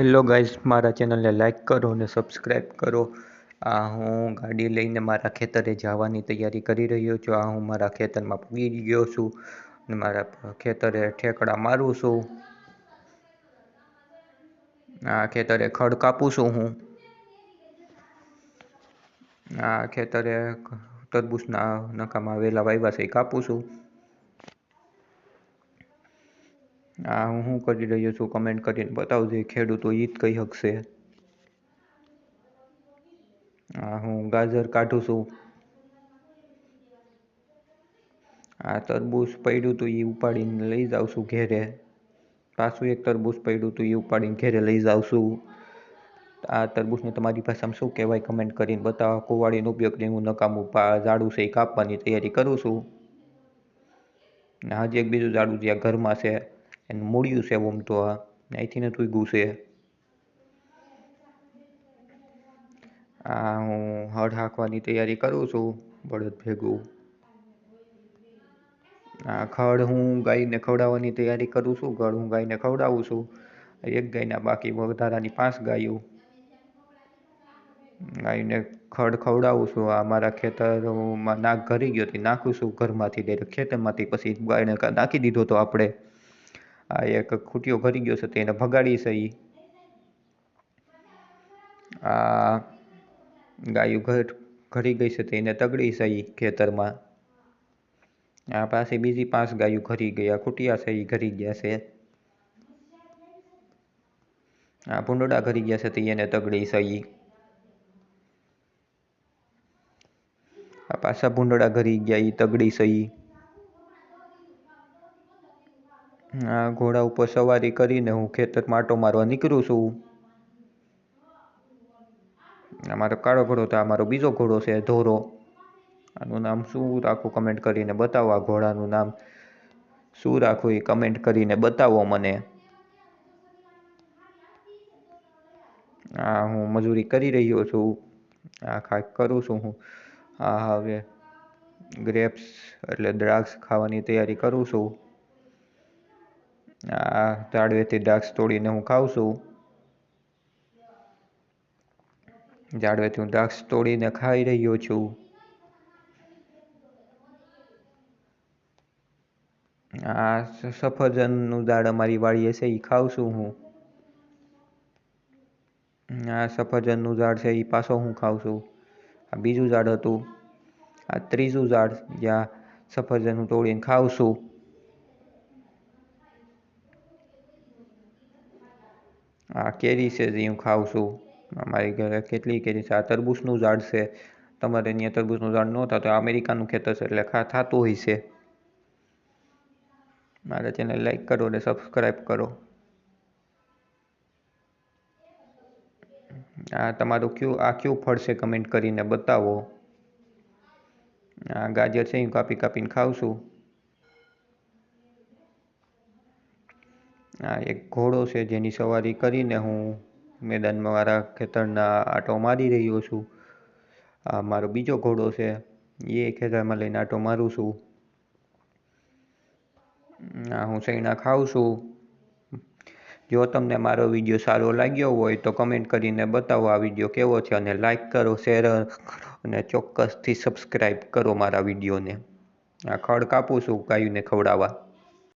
Hello guys મારા ચેનલને like કરો અને સબસ્ક્રાઈબ કરો. આ હું ગાડી લઈને મારા ખેતરે જવાની તૈયારી કરી રહ્યો છું. આ હું મારા ખેતરમાં પૂગી ગયો છું અને મારા ખેતરે ઠેકડા મારું છું. આ ખેતરે ખડ કાપું છું હું. આ ખેતરે તરબૂચના નકામાં વેલા વાવ્યા છે એ કાપું છું. આ હું શું કરી રહ્યો છું? કમેન્ટ કરીને બતાવજો ખેડૂતો એ જ કહી શકશે. આ હું ગાજર કાઢું છું. આ તરબૂચ પડ્યું હતું એ ઉપાડીને લઈ જાઉં છું ઘેરે. પાછું એક તરબૂચ પડ્યું હતું એ ઉપાડીને ઘેરે લઈ જાઉં છું. આ તરબૂચને તમારી ભાષામાં શું કહેવાય કમેન્ટ કરીને બતાવો. કુવાડીનો ઉપયોગ કરીને હું નકામું ઝાડું છે એ કાપવાની તૈયારી કરું છું. હજી એક બીજું ઝાડું જ્યાં ઘરમાં છે મૂળિયું છે ઓમ તો આ. અહીંથી ને તું છે. આ હું હળ હાંકવાની તૈયારી કરું છું, બળદ ભેગું. આ ખડ હું ગાયને ખવડાવવાની તૈયારી કરું છું, ગળ હું ગાયને ખવડાવું છું. એક ગાયના બાકી વધારાની પાંચ ગાયો. ગાયને ખડ ખવડાવું છું. આ મારા ખેતરમાં નાક ઘરી ગયો હતી, નાખું છું ઘરમાંથી, ડાયરેક્ટ ખેતરમાંથી. પછી ગાયને નાખી દીધો તો આપણે આ એક ખૂટીઓ ઘરી ગયો છે તેને ભગાડી છે એ આ ગાયું ઘર ઘરી ગઈ છે તેને તગડી છે ખેતરમાં. આ પાસે બીજી પાંચ ગાયું ઘરી ગયા, ખૂટિયા છે એ ઘરી ગયા છે. આ ભૂંડડા ઘરી ગયા છે તે એને તગડી છે આ પાછા ભૂંડડા ઘરી ગયા એ તગડી છે આ ઘોડા ઉપર સવારી કરીને હું ખેતરમાં માટો મારવા નીકળું છું. અમારો કાળો ઘોડો તો આ મારો બીજો ઘોડો છે, ધોરો. આનું નામ શું રાખું કમેન્ટ કરીને બતાવો. આ ઘોડાનું નામ શું રાખવું એ કમેન્ટ કરીને બતાવો મને. આ હું મજૂરી કરી રહ્યો છું. આ ખા કરું છું હું. આ હવે ગ્રેપ્સ એટલે દ્રાક્ષ ખાવાની તૈયારી કરું છું. આ ઝાડવેથી દ્રાક્ષ તોડીને હું ખાઉં છું. ઝાડવેથી હું દ્રાક્ષ તોડીને ખાઈ રહ્યો છું. આ સફરજનનું ઝાડ અમારી વાડીએ છે એ ખાઉં છું હું. આ સફરજનનું ઝાડ છે એ પાછો હું ખાઉં છું. આ બીજું ઝાડ હતું. આ ત્રીજું ઝાડ જ્યાં સફરજન હું તોડીને ખાઉં છું. આ કેરી છે જે હું ખાઉં છું. અમારી ઘરે કેટલી કેરી છે? આ તરબૂચનું ઝાડ છે. તમારે અહીંયા તરબૂચનું ઝાડ ન તો અમેરિકાનું ખેતર છે એટલે ખા, થતું હોય છે. મારા ચેનલ લાઈક કરો અને સબસ્ક્રાઈબ કરો. આ તમારું કયું, આ કયું ફળ છે કમેન્ટ કરીને બતાવો. આ ગાજર છે હું કાપી કાપીને ખાઉં છું. આ એક ઘોડો છે જેની સવારી કરીને હું મેદાનમાં મારા ખેતરના આટો મારી રહ્યો છું. આ મારો બીજો ઘોડો છે. એ ખેતરમાં લઈને આટો મારું છું. આ હું સૈણા ખાઉં છું. જો તમને મારો વીડિયો સારો લાગ્યો હોય તો કમેન્ટ કરીને બતાવો આ વીડિયો કેવો છે અને લાઈક કરો, શેર અને ચોક્કસથી સબસ્ક્રાઈબ કરો મારા વિડીયોને. આ ખડ કાપું છું ગાયુંને ખવડાવવા.